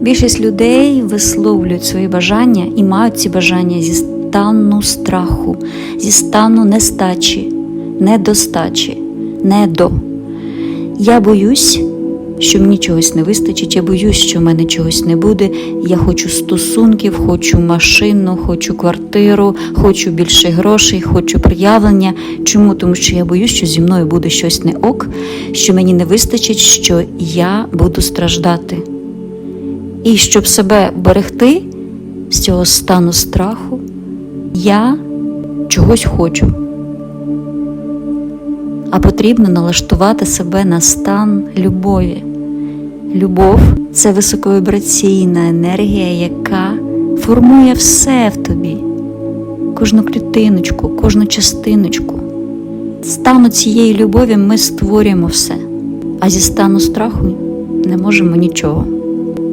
Більшість людей висловлюють свої бажання і мають ці бажання зі стану страху, зі стану нестачі, недостачі, недо. Я боюсь, що мені чогось не вистачить, я боюсь, що в мене чогось не буде. Я хочу стосунків, хочу машину, хочу квартиру, хочу більше грошей, хочу проявлення. Чому? Тому що я боюсь, що зі мною буде щось не ок, що мені не вистачить, що я буду страждати. І щоб себе берегти з цього стану страху, я чогось хочу. А потрібно налаштувати себе на стан любові. Любов це високовібраційна енергія, яка формує все в тобі, кожну клітиночку, кожну частиночку. Стану цієї любові ми створюємо все, а зі стану страху не можемо нічого.